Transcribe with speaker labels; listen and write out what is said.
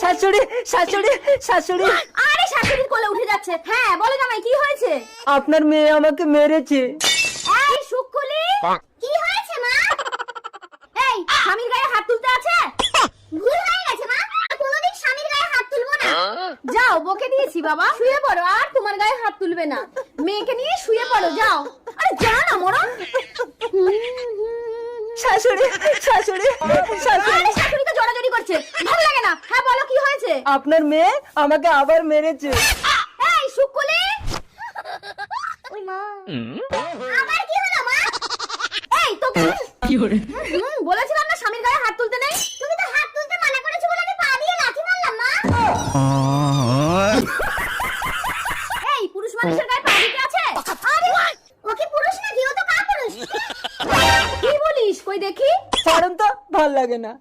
Speaker 1: শাশুড়ি শাশুড়ি শাশুড়ি।
Speaker 2: আরে শাশুড়ির কোলে উঠে যাচ্ছে। হ্যাঁ কি হয়েছে?
Speaker 1: আপনার মেয়ে আমাকে মেরেছে।
Speaker 2: এই কি হয়েছে মা? এই স্বামীর গায়ে হাত তুলতে আছে? ভুল হয়ে গেছে মা। কোনোদিন স্বামীর গায়ে হাত তুলবো না। যাও বকে দিয়েছি বাবা। শুয়ে পড়ো আর তোমার গায়ে হাত তুলবে না। মেয়েকে নিয়ে শুয়ে পড়ো যাও। আরে যা না মরণ
Speaker 1: শাশুড়ি শাশুড়ি শাশুড়ি।
Speaker 2: শাশুড়ি তো জড়াজড়ি করছে। হ্যাঁ বলো কি হয়েছে?
Speaker 1: আপনার মেয়ে আমাকে আবার মেরেছে।
Speaker 2: এই সুকুলি ওই মা। আবার কি হলো মা? এই তোকে হুম, বলেছিলাম না স্বামীর গায়ে হাত তুলতে নেই? তুমি তো হাত তুলতে মানা করেছ বলে আমি পা দিয়ে লাথি মারলাম মা। এই পুরুষ মানুষের গায়ে পা দিতে আছে? আরে ও কি পুরুষ নাকি? ও তো কাপুরুষ। কি বলিস? কই দেখি?
Speaker 1: ছাড়ুন তো ভালো লাগে না।